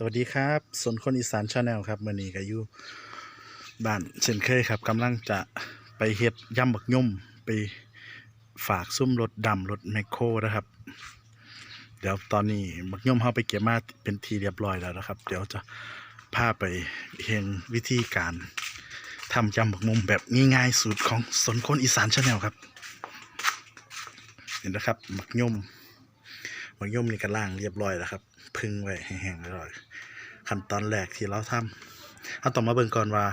สวัสดีครับสนคนอีสานชาแนลครับมื่อนี้ก็อยู่บ้านเช่นเคยครับกำลังจะไปเฮ็ดย่ำบักย่มไปฝากซุ้มรถดำรถแมคโครนะครับ เดี๋ยวตอนนี้บักย่มเฮาไปเก็บมาเป็นทีเรียบร้อยแล้วนะครับ เดี๋ยวจะพาไปเห็นวิธีการทำยำบักมุมแบบง่ายๆสูตรของสนคนอีสานชาแนลครับ เห็นนะครับบักย่ม บักย่อมนี่ก็ล่างเรียบร้อยแล้วครับ พึ่งไว้แห้งเรียบร้อยขั้นตอนแรกที่เราทำเราต้อมาเบิ่งก่อนว่า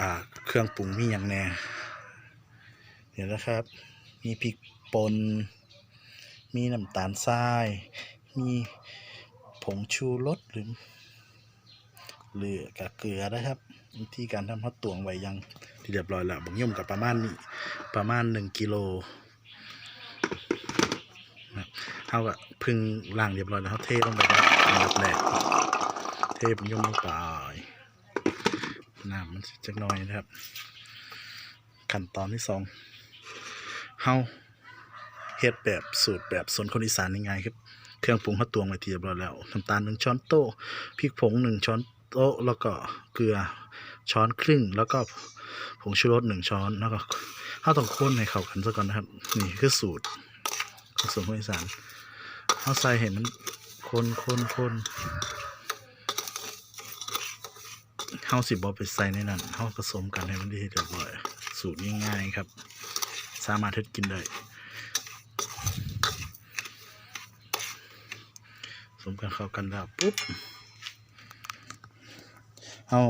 อ่า เครื่องปรุงมีอย่างแน่เห็นนะครับ มีพริกป่นมีน้ำตาลทราย มีผงชูรสหรือหรือกับเกลือนะครับวิธีการทำเขาตวงไว้ยังที่เรียบร้อยแล้วบักย่อมกับประมาณนี้ประมาณหนึ่งกิโล เขาก็พึ่งล่างเรียบร้อยแล้วเขาเทลงไปแล้วอันดับแรกเทผมยมลงไปน้ำมันจักน่อยนะครับ ขั้นตอนที่สองเฮาเฮ็ดแบบสูตรแบบสนคนอีสานง่ายๆครับ เครื่องปรุงเขาตวงไว้ทีเรียบร้อยแล้วน้ำตาลหนึ่งช้อนโต๊ะพริกผงหนึ่งช้อนโต๊ะแล้วก็เกลือช้อนครึ่งแล้วก็ผงชูรสหนึ่งช้อนแล้วก็ข้าวต้องข้นให้เข้ากันซะก่อนนะครับ นี่คือสูตร ของสวนคนอีสานเอาใส่เห็นมันคนคนคนเฮาสิบอไปใส่ในนั้นเฮาผสมกันให้มันดีเรียบร้อย สูตรง่ายๆครับ สามารถเฮ็ดกินได้ผสมกันเข้ากันแล้วปุ๊บเฮา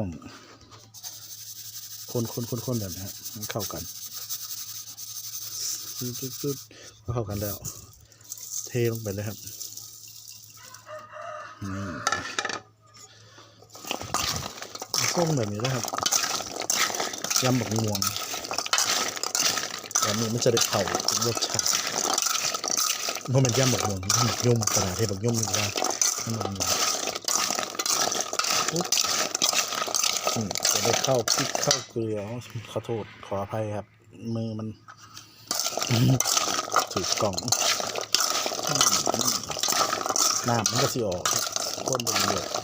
คนคนคนคนแบบนี้มันเข้ากันตึ๊ดๆเข้ากันแล้ว เทลงไปเลยครับนี่ส้มแบบนี้นะครับยำบักม่วงแบบนี้มันจะได้เผารสชาติเพราะมันยำบักม่วงยำบักยุ่มกระดาษเทบักยุ่มนี่ว่ามันมันปุ๊บจะได้เข้าพริกเข้าเกลือขอโทษขออภัยครับ มือมันถูกกล่อง น้ำมันก็สิออกข้นเรื่อยๆ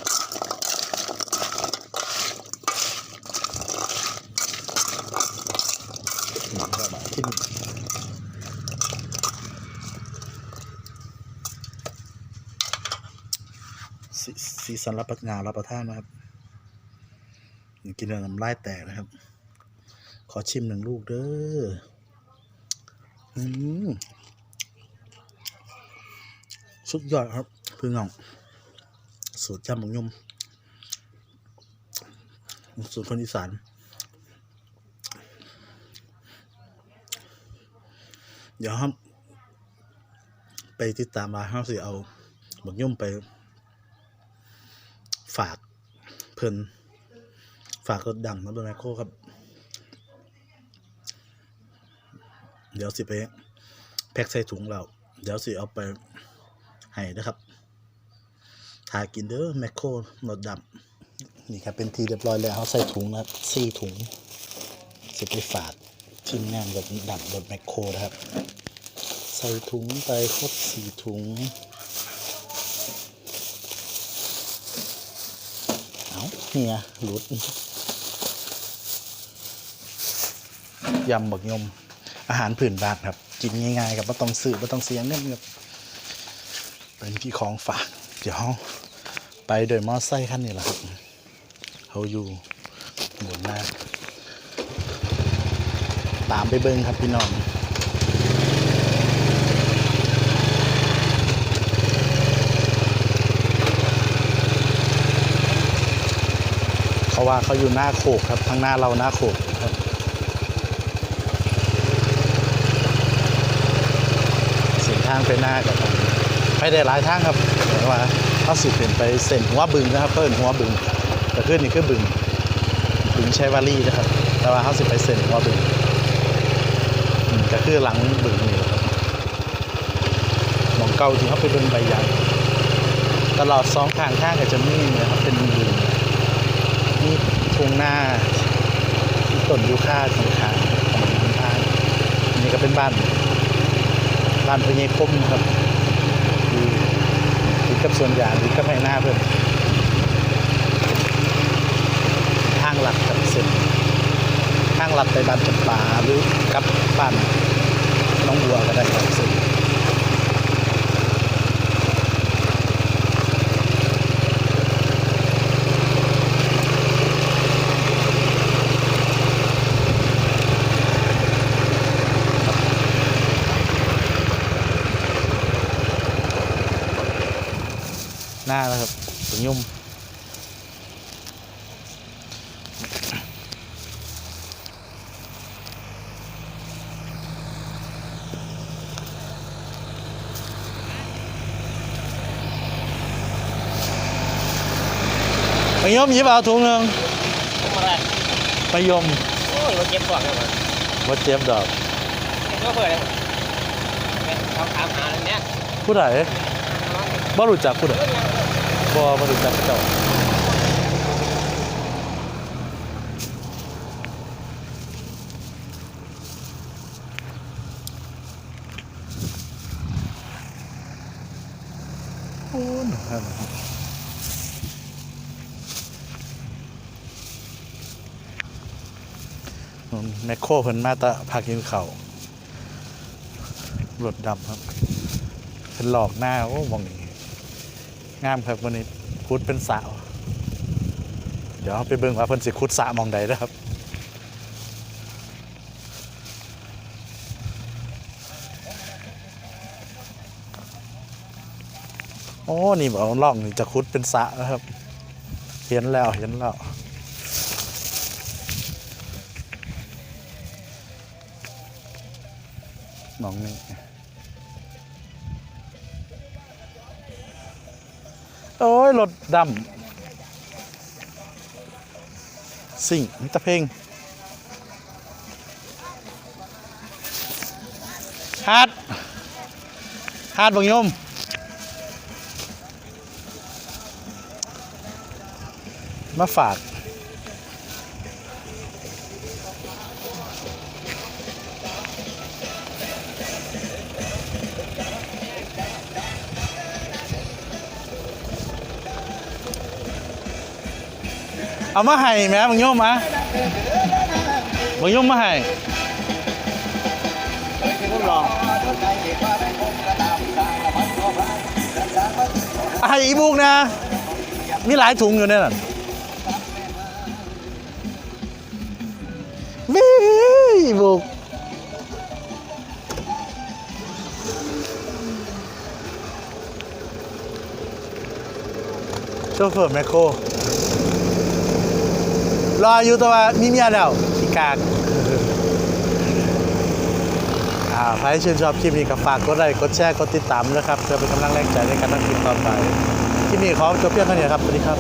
นี่ก็มาที่นี่สีสันรับประงานรับประทานนะครับกินแล้วน้ำลายแตกนะครับ ขอชิมหนึ่งลูกเด้อ อืม สุดยอดครับพี่น้อง สูตรจำบังยม สูตรคนอีสานเดี๋ยวครับ ไปติดตามมาห้าสิเอาบักย่มไป ฝากเพิ่นฝากรถดังนะเบอร์แมโครครับ เดี๋ยวสิไป แพ็กใส่ถุงเรา เดี๋ยวสิเอาไป ให้นะครับทากินเด้อแมคโครรถดำนี่ครับเป็นทีเรียบร้อยแล้วเขาใส่ถุงนะครับสี่ถุงสิไปฝากทีมงานรถดำรถแมคโครนะครับ ใส่ถุงไปครบสี่ถุงเอาเนี่ยหลุดยำบักยมอาหารผื่นบ้านครับ กินง่ายๆครับไม่ต้องซื้อไม่ต้องเสียเงินครับ เป็นที่ของฝาก เดี๋ยวเราไปโดยมอไซค์คันนี้แหละครับเขาอยู่บนหน้าตามไปเบิ้งครับพี่น้องเขาว่าเขาอยู่หน้าโขกครับทางหน้าเราหน้าโขกครับเส้นทางไปหน้ากับ ไปได้หลายทางครับแต่ว่าเขาสิเป็นไปเส้นหัวบึงนะครับเพิ่นหัวบึงแต่ขึ้นนี่คือบึงบึงชัยวารีนะครับ แต่ว่าเขาสิไปเส้นหัวบึงก็คือหลังบึงนี่แหละครับมองเก่าที่เขาไปเบิ่งใบยางตลอดสองข้างทางก็จะมีนะครับเป็นบึงมีทุ่งนามีต้นยูคาที่ข้างของทางนนี้ก็เป็นบ้านบ้านพญายคมครับ กับส่วนยางหรือกับให้หน้าเพิ่นทางหลักกับเส้นทางหลักไปบ้านจำปาหรือกับบ้านน้องบัวก็ได้ครับเส้น หน้าแล้วครับสวนยุ่มไปยมหยิบเอาถุงหนึ่งทำอะไรไปยมโอ้ยมาเก็บก่อนเลยมั้งวัดเจ็บดอกก็เปิดเลยเขาถามหาอะไรเนี้ยผู้ใดบ่รู้จักผู้ใด บ่บ่รู้จักเจ้าโอ้นูครับแมคโครเพิ่นมาตะพักกินเข้ารถดำครับเป็นหลอกหน้า โอ้มองนี งามครับวันนี้คุดเป็นสาว เดี๋ยวไปเบิ่งว่าเพิ่นสิคุดสระมองใดนะครับโอ้นี่บอกล่องนี่จะคุดเป็นสะนะครับ เห็นแล้วเห็นแล้วหนองนี่ โอ้ยรถดำสิ่งมิตรเพลงฮาดฮาดบังยมมาฝาก เอามาให้แหม่บังโยมมาบังโยมมาให้ผมลองให้อีบุกนะ มีหลายถุงอยู่ในนั่นวิอีบุกโชเฟอร์แมคโคร รออยู่แต่ว่ามีเมียแล้วขี้กากอ่าใครชื่นชอบคลิปนี้ก็ฝากกดไลค์กดแชร์กดติดตามด้วยครับเพื่อเป็นกำลังแรงใจในการทำคลิปต่อไปคลิปนี้ขอจบเพียงเท่านี้ครับสวัสดีครับ